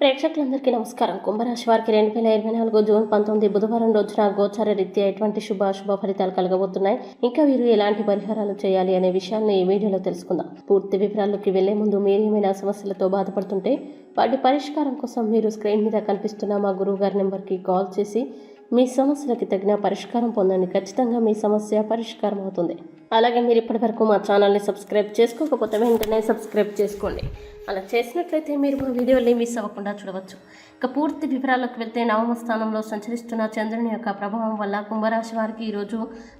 ప్రేక్షకులందరికీ నమస్కారం. కుంభరాశి వారికి రెండు వేల ఇరవై నాలుగు జూన్ పంతొమ్మిది బుధవారం రోజున గోచార రీత్యా ఎటువంటి శుభ అశుభ ఫలితాలు కలగబోతున్నాయి? ఇంకా వీరు ఎలాంటి పరిహారాలు చేయాలి అనే విషయాన్ని ఈ వీడియోలో తెలుసుకుందాం. పూర్తి వివరాల్లోకి వెళ్ళే ముందు మీరు ఏమైనా సమస్యలతో బాధపడుతుంటే వాటి పరిష్కారం కోసం మీరు స్క్రీన్ మీద కనిపిస్తున్న మా గురువు గారి నెంబర్కి కాల్ చేసి మీ సమస్యలకి తగిన పరిష్కారం పొందండి. ఖచ్చితంగా మీ సమస్య పరిష్కారం అవుతుంది అలాగే మీరు ఇప్పటివరకు మా ఛానల్ని సబ్స్క్రైబ్ చేసుకోకపోతే వెంటనే సబ్స్క్రైబ్ చేసుకోండి. అలా చేసినట్లయితే మీరు మా వీడియోని మిస్ అవ్వకుండా చూడవచ్చు. ఇక పూర్తి వివరాలకు వెళ్తే నవమ స్థానంలో సంచరిస్తున్న చంద్రుని యొక్క ప్రభావం వల్ల కుంభరాశి వారికి ఈరోజు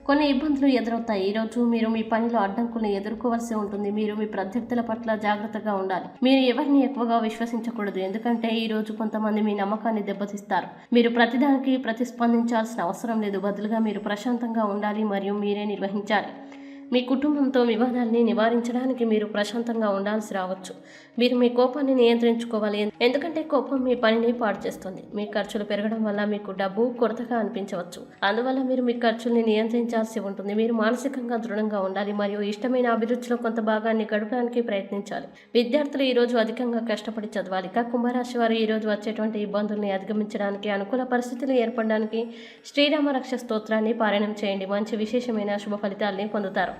కొన్ని ఇబ్బందులు ఎదురవుతాయి. ఈరోజు మీరు మీ పనిలో అడ్డంకుల్ని ఎదుర్కోవాల్సి ఉంటుంది. మీరు మీ ప్రత్యర్థుల పట్ల జాగ్రత్తగా ఉండాలి. మీరు ఎవరిని ఎక్కువగా విశ్వసించకూడదు. ఎందుకంటే ఈ రోజు కొంతమంది మీ నమ్మకాన్ని దెబ్బతీస్తారు. మీరు ప్రతిదానికి ప్రతిస్పందించాల్సిన అవసరం లేదు. బదులుగా మీరు ప్రశాంతంగా ఉండాలి మరియు మీరే నిర్వహించాలి. మీ కుటుంబంతో వివాదాన్ని నివారించడానికి మీరు ప్రశాంతంగా ఉండాల్సి రావచ్చు. మీరు మీ కోపాన్ని నియంత్రించుకోవాలి. ఎందుకంటే కోపం మీ పనిని పాడు చేస్తుంది. మీ ఖర్చులు పెరగడం వల్ల మీకు డబ్బు కొరతగా అనిపించవచ్చు. అందువల్ల మీరు మీ ఖర్చుల్ని నియంత్రించాల్సి ఉంటుంది. మీరు మానసికంగా దృఢంగా ఉండాలి మరియు ఇష్టమైన అభిరుచిలో కొంత భాగాన్ని గడపడానికి ప్రయత్నించాలి. విద్యార్థులు ఈరోజు అధికంగా కష్టపడి చదవాలి. ఇక కుంభరాశి వారు ఈరోజు వచ్చేటువంటి ఇబ్బందుల్ని అధిగమించడానికి అనుకూల పరిస్థితులు ఏర్పడడానికి శ్రీరామ రక్ష స్తోత్రాన్ని పారాయణం చేయండి. మంచి విశేషమైన శుభ ఫలితాల్ని పొందుతారు.